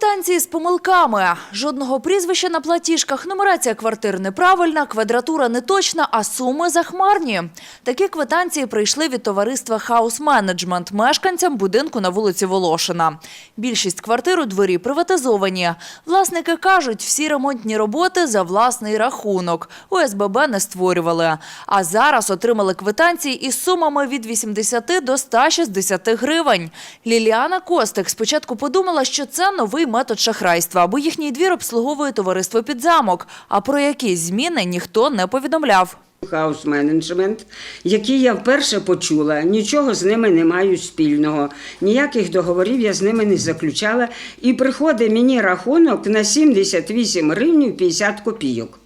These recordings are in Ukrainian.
Квитанції з помилками. Жодного прізвища на платіжках, нумерація квартир неправильна, квадратура неточна, а суми захмарні. Такі квитанції прийшли від товариства «Хаус Менеджмент» мешканцям будинку на вулиці Волошина. Більшість квартир у дворі приватизовані. Власники кажуть, всі ремонтні роботи за власний рахунок. ОСББ не створювали. А зараз отримали квитанції із сумами від 80 до 160 гривень. Ліліана Костик спочатку подумала, що це новий метод шахрайства, бо їхній двір обслуговує товариство «Підзамок», а про якісь зміни ніхто не повідомляв. Хаус менеджмент, який я вперше почула, нічого з ними не маю спільного, ніяких договорів я з ними не заключала. І приходить мені рахунок на 78 гривень 50 копійок.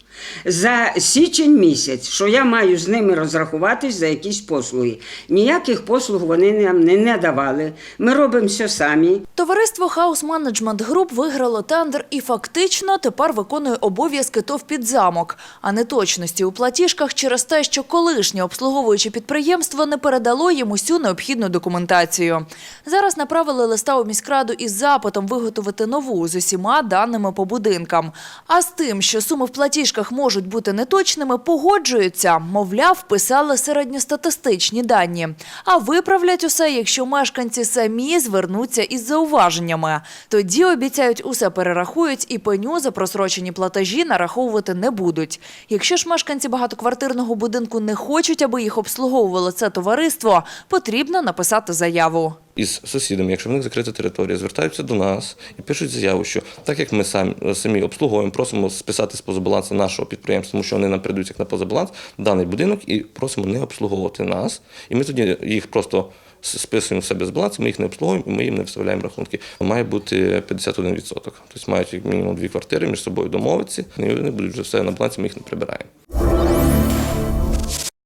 За січень місяць, що я маю з ними розрахуватись за якісь послуги. Ніяких послуг вони нам не надавали. Ми робимо все самі. Товариство «Хаус Менеджмент Груп» виграло тендер і фактично тепер виконує обов'язки ТОВ «Підзамок». А неточності у платіжках через те, що колишнє обслуговуюче підприємство не передало їм усю необхідну документацію. Зараз направили листа у міськраду із запитом виготовити нову з усіма даними по будинкам. А з тим, що суми в платіжках можуть бути неточними, погоджуються. Мовляв, писали середньостатистичні дані. А виправлять усе, якщо мешканці самі звернуться із зауваженнями. Тоді, обіцяють, усе перерахують і пеню за просрочені платежі нараховувати не будуть. Якщо ж мешканці багатоквартирного будинку не хочуть, аби їх обслуговувало це товариство, потрібно написати заяву. Із сусідами, якщо в них закрита територія, звертаються до нас і пишуть заяву, що так як ми самі, самі обслуговуємо, просимо списати з позабалансу нашого підприємства, тому що вони нам прийдуть як на позабаланс даний будинок і просимо не обслуговувати нас. І ми тоді їх просто списуємо в себе з балансу, ми їх не обслуговуємо і ми їм не вставляємо рахунки. Має бути 51%. Тобто мають як мінімум дві квартири між собою домовитися, і вони будуть вже все на балансі, ми їх не прибираємо.